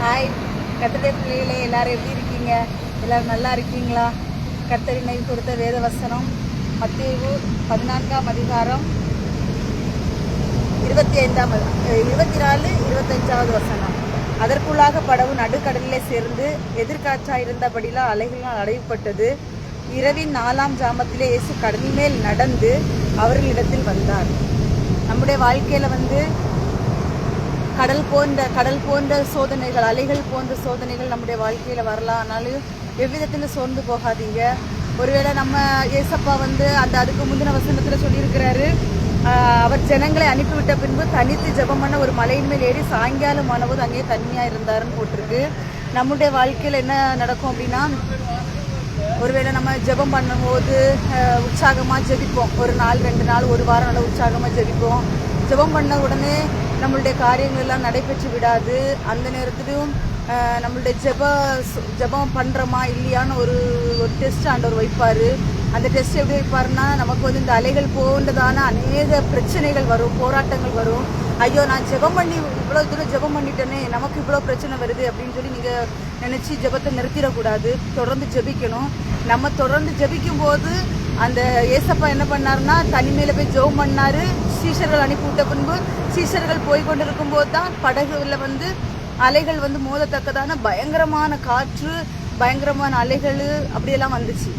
Hi கத்தடை பிள்ளைகளே எல்லோரும் எப்படி இருக்கீங்க? எல்லோரும் நல்லா இருக்கீங்களா? கத்தரினை கொடுத்த வேத வசனம் மத்தேயு பதினான்காம் அதிகாரம் இருபத்தி ஐந்தாம் இருபத்தி நாலு இருபத்தஞ்சாவது வசனம். அதற்குள்ளாக படவு நடுக்கடலிலே சேர்ந்து எதிர்காற்றாக இருந்தபடிலாம் அலைகளால் அடைவுப்பட்டது இரவின் நாலாம் ஜாமத்திலே இயேசு கடல் மேல் நடந்து அவர்களிடத்தில் வந்தார். நம்முடைய வாழ்க்கையில் வந்து கடல் போன்ற கடல் போன்ற சோதனைகள் அலைகள் போன்ற சோதனைகள் நம்முடைய வாழ்க்கையில் வரலாம் ஆனாலும் எவ்விதத்தில் சோர்ந்து போகாதீங்க. ஒருவேளை நம்ம ஏசப்பா வந்து அந்த அதுக்கு முந்தின வசனத்தில் சொல்லியிருக்கிறாரு அவர் ஜனங்களை அனுப்பிவிட்ட பின்பு தனித்து ஜெபம் பண்ண ஒரு மலையின் மேல் ஏறி சாயங்காலம் ஆனபோது அங்கேயே தனியாக இருந்தாருன்னு போட்டிருக்கு. நம்முடைய வாழ்க்கையில் என்ன நடக்கும் அப்படின்னா ஒருவேளை நம்ம ஜெபம் பண்ணும்போது உற்சாகமாக ஜெபிப்போம். ஒரு நாள் ரெண்டு நாள் ஒரு வாரம் நல்லா உற்சாகமாக ஜெபிப்போம். ஜெபம் பண்ண உடனே நம்மளுடைய காரியங்கள் எல்லாம் நடைபெற்று விடாது. அந்த நேரத்திலும் நம்மளுடைய ஜப ஜெபம் பண்ணுறோமா இல்லையான்னு ஒரு ஒரு டெஸ்ட் ஆண்டவர் வைப்பார். அந்த டெஸ்ட் எப்படி வைப்பாருன்னா நமக்கு வந்து இந்த அலைகள் போன்றதான அநேக பிரச்சனைகள் வரும் போராட்டங்கள் வரும். ஐயோ நான் ஜெபம் பண்ணி இவ்வளோ தூரம் ஜெபம் பண்ணிட்டேனே நமக்கு இவ்வளோ பிரச்சனை வருது அப்படின்னு சொல்லி நீங்கள் நினச்சி ஜெபத்தை நிறுத்திடக்கூடாது. தொடர்ந்து ஜெபிக்கணும். நம்ம தொடர்ந்து ஜெபிக்கும் போது அந்த ஏசப்பா என்ன பண்ணாருன்னா தனிமையில் போய் ஜெபம் பண்ணார். சீஷர்கள் அனுப்பிவிட்ட பின்பு சீஷர்கள் போய் கொண்டிருக்கும் போது தான் படகுல வந்து அலைகள் வந்து மோதத்தக்கதான பயங்கரமான காற்று பயங்கரமான அலைகள் அப்படியெல்லாம் வந்துச்சு.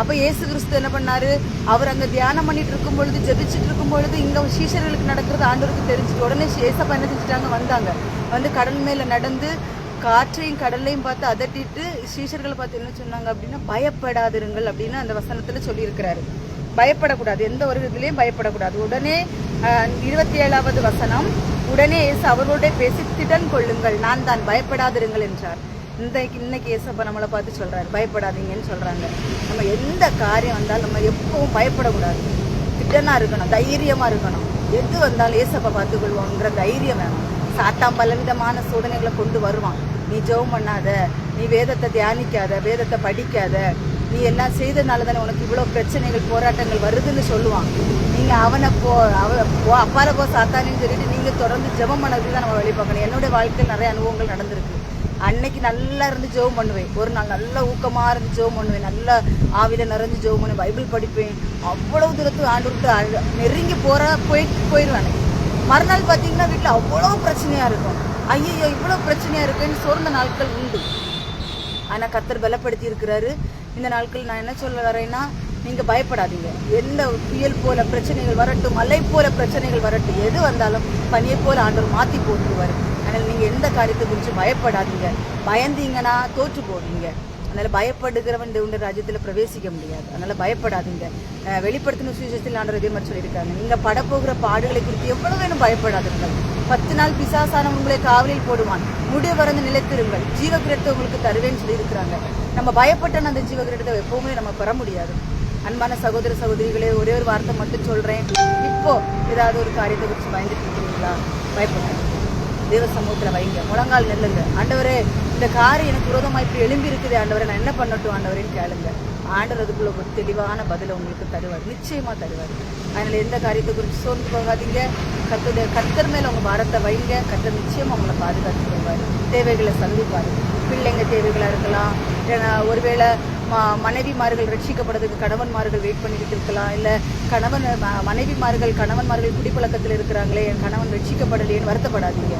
அப்போ ஏசு கிறிஸ்து என்ன பண்ணாரு? அவர் அங்கே தியானம் பண்ணிட்டு இருக்கும் பொழுது ஜெபிச்சுட்டு இருக்கும் பொழுது இங்கே சீஷர்களுக்கு நடக்கிறது ஆண்டவருக்கு தெரிஞ்சுட்டு உடனே ஏசப்பா என்ன செஞ்சுட்டாங்க? வந்தாங்க. வந்து கடல் மேலே நடந்து காற்றையும் கடல்லையும் பார்த்து அதட்டிட்டு சீஷர்களை பார்த்து என்ன சொன்னாங்க அப்படின்னா பயப்படாதிருங்கள் அப்படின்னு அந்த வசனத்தில் சொல்லியிருக்கிறாரு. பயப்படக்கூடாது. எந்த ஒரு இதுலேயும் பயப்படக்கூடாது. உடனே இருபத்தி ஏழாவது வசனம் உடனே இயேசு அவர்களோட பேசி திடன் கொள்ளுங்கள். நான் தான் பயப்படாதிருங்கள் என்றார். இன்றைக்கு இன்னைக்கு ஏசப்பா நம்மளை பார்த்து சொல்றாரு. பயப்படாதீங்கன்னு சொல்றாங்க. நம்ம எந்த காரியம் வந்தாலும் நம்ம எப்பவும் பயப்படக்கூடாது. திட்டனா இருக்கணும் தைரியமா இருக்கணும். எது வந்தாலும் ஏசப்பா பார்த்துக்கொள்வோங்கிற தைரியம் வேணும். சாத்தான் பலவிதமான சோதனைகளை கொண்டு வருவான். நீ ஜெபம் பண்ணாத நீ வேதத்தை தியானிக்காத வேதத்தை படிக்காத நீ எல்லாம் செய்தனால தானே உனக்கு இவ்வளோ பிரச்சனைகள் போராட்டங்கள் வருதுன்னு சொல்லுவான். நீங்க அவனை போ அவ போ அப்பால போ சாத்தானின்னு சொல்லிட்டு நீங்க தொடர்ந்து ஜெபம் பண்ணதுக்கு தான் நம்ம வழி பார்க்கணும். என்னுடைய வாழ்க்கையில் நிறைய அனுபவங்கள் நடந்திருக்கு. அன்னைக்கு நல்லா இருந்து ஜெபம் பண்ணுவேன். ஒரு நாள் நல்ல ஊக்கமா இருந்து ஜெபம் பண்ணுவேன். நல்லா ஆவியில் நிறைஞ்சு ஜெபம் பண்ணுவேன். பைபிள் படிப்பேன். அவ்வளவு தூரத்துக்கு ஆண்டு விட்டு நெருங்கி போகிற போயிட்டு போயிடுவேன் மறுநாள் பார்த்தீங்கன்னா வீட்டில் அவ்வளோ பிரச்சனையா இருக்கும். ஐயோ இவ்வளோ பிரச்சனையா இருக்குன்னு சோர்ந்த நாட்கள் உண்டு. ஆனா கத்தர் பலப்படுத்தி இருக்கிறாரு. இந்த நாட்கள் நான் என்ன சொல்ல வரேன்னா நீங்க பயப்படாதீங்க. எந்த புயல் போல பிரச்சனைகள் வரட்டும் மலை போல பிரச்சனைகள் வரட்டும் எது வந்தாலும் பனியை போல ஆண்டவர் மாத்தி போட்டுருவார். அதனால நீங்க எந்த காரியத்தை குறித்து பயப்படாதீங்க. பயந்தீங்கன்னா தோற்று போவீங்க. அதனால பயப்படுகிறவன் இந்த உண்டு ராஜ்யத்தில் பிரவேசிக்க முடியாது. அதனால பயப்படாதீங்க. வெளிப்படுத்தின சுவிசேஷத்தில் ஆண்டவர் இதே மாதிரி சொல்லியிருக்காங்க. நீங்க படப்போகிற பாடுகளை குறித்து எவ்வளவு வேணும் பயப்படாதீர்கள். பத்து நாள் பிசாசான உங்களை காவலில் போடுவான். முடிவு வரந்து நிலைத்திருங்கள். ஜீவகிரத்தை உங்களுக்கு தருவேன்னு சொல்லியிருக்கிறாங்க. நம்ம பயப்பட்ட அந்த ஜீவகிரீடத்தை எப்பவுமே நம்ம பெற முடியாது. அன்பான சகோதர சகோதரிகளே ஒரே ஒரு வார்த்தை மட்டும் சொல்றேன். இப்போ ஏதாவது ஒரு காரியத்தை குறித்து பயந்துட்டு இருக்கிறீங்களா பயப்படாதீங்க. தேவ சமூகத்தில் வைங்க. முழங்கால் நெல்லுங்க. ஆண்டவரே இந்த காரியம் எனக்கு விரோதமாக இப்படி எழும்பி இருக்குது. ஆண்டவரை நான் என்ன பண்ணட்டும்? ஆண்டவரேன்னு கேளுங்க. ஆண்டவர் அதுக்குள்ள ஒரு தெளிவான பதிலை உங்களுக்கு தருவார். நிச்சயமா தருவார். அதனால எந்த காரியத்தை குறித்து சோர்ந்து போகாதீங்க. கத்துடைய கத்தர் மேல உங்க பாரத்தை வைங்க. கத்தர் நிச்சயமா உங்களை பாதுகாத்து கொள்வார். தேவைகளை சந்திப்பார். பிள்ளைங்க தேவைகளாக இருக்கலாம். ஒருவேளை ம- மனைவிமார்கள் ரட்சிக்கப்படுறதுக்கு கணவன்மார்கள் வெயிட் பண்ணிக்கிட்டு இருக்கலாம். இல்லை கணவன் மனைவிமார்கள் கணவன்மார்கள் குடிப்பழக்கத்தில் இருக்கிறாங்களே என் கணவன் ரட்சிக்கப்படலையேன்னு வருத்தப்படாதீங்க.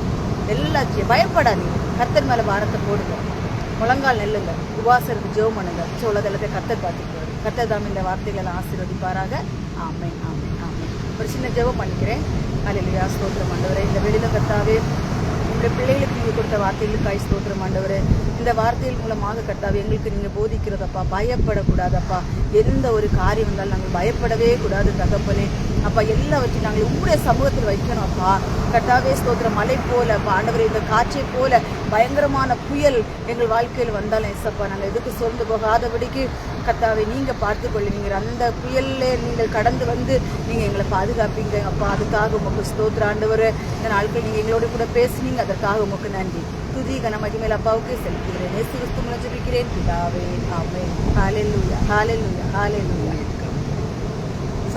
எல்லாத்தையும் பயப்படாதீங்க. கத்தர் மேலே வாரத்தை போடுங்க. முழங்கால் நெல்லுங்க. உபாசருக்கு ஜெபம் பண்ணுங்க. உலகத்தை கத்தர் பார்த்துக்குவார் கத்தர் தாம் இந்த வார்த்தைகளை ஆசீர்வதிப்பாராக. ஆமை ஆமை ஆமை ஒரு சின்ன ஜெபம் பண்ணிக்கிறேன். அல்லையா ஸ்தோத்திரம் மண்டவரை இந்த வெளியில கத்தாவே உங்களுடைய பிள்ளைகளுக்கு நீங்கள் கொடுத்த வார்த்தைகளுக்கு வார்த்தைகளுக்காய் ஸ்தோத்திரம் ஆண்டவரே. இந்த வார்த்தைகள் மூலமாக கர்த்தாவே எங்களுக்கு நீங்கள் போதிக்கிறதப்பா பயப்படக்கூடாதப்பா. எந்த ஒரு காரியம் வந்தாலும் நாங்கள் பயப்படவே கூடாது தகப்பனே. அப்பா எல்லாவற்றையும் நாங்கள் உங்களுடைய சமூகத்தில் வைக்கணும் அப்பா. கர்த்தாவே ஸ்தோத்திரம். மலை போல அப்பா. இந்த காற்றை போல பயங்கரமான புயல் எங்கள் வாழ்க்கையில் வந்தாலும் எஸ்அப்பா நாங்கள் எதுக்கு சோர்ந்து போகாதபடிக்கு கத்தாவை நீங்க பார்த்து கொள்ளுவீங்க. அந்த புயல்ல நீங்கள் கடந்து வந்து நீங்க எங்களை பாதுகாப்பீங்க அப்பா. அதுக்காக உமக்கு ஸ்தோத்திர ஆண்டவர். இந்த நாட்கள் நீங்க எங்களோட கூட பேசுனீங்க அதற்காக உமக்கு நன்றி. துதி கன மகிமேல் அப்பாவுக்கு செலுத்துகிறேன். நேசு கிறிஸ்து மூலம் ஜெபிக்கிறேன் பிதாவே ஆமே லூயா ஹாலே லூயா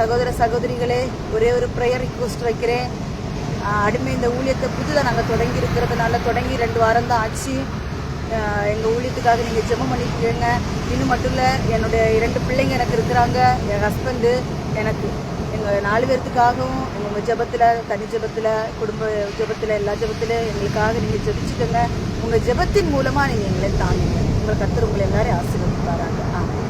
சகோதர சகோதரிகளே ஒரே ஒரு ப்ரேயர் ரிக்வஸ்ட் வைக்கிறேன். அடிமை இந்த ஊழியத்தை புதுதாக நாங்கள் தொடங்கி இருக்கிறதுனால தொடங்கி ரெண்டு வாரம் தான் ஆச்சு எங்கள் ஊழியத்துக்காக நீங்கள் ஜெபம் பண்ணிக்கோங்க. இன்னும் மட்டும் இல்லை என்னுடைய இரண்டு பிள்ளைங்க எனக்கு இருக்கிறாங்க என் ஹஸ்பண்டு எனக்கு. எங்கள் நாலு பேர்த்துக்காகவும் உங்கள் ஜெபத்தில் தனி ஜெபத்தில் குடும்ப ஜெபத்தில் எல்லா ஜெபத்தில் எங்களுக்காக நீங்கள் ஜபிச்சுக்கோங்க. உங்கள் ஜெபத்தின் மூலமாக நீங்கள் எங்களை தாங்குங்க. உங்கள் கர்த்தர் உங்களை எல்லாரையும் ஆசீர்வதிப்பாராங்க ஆமாம்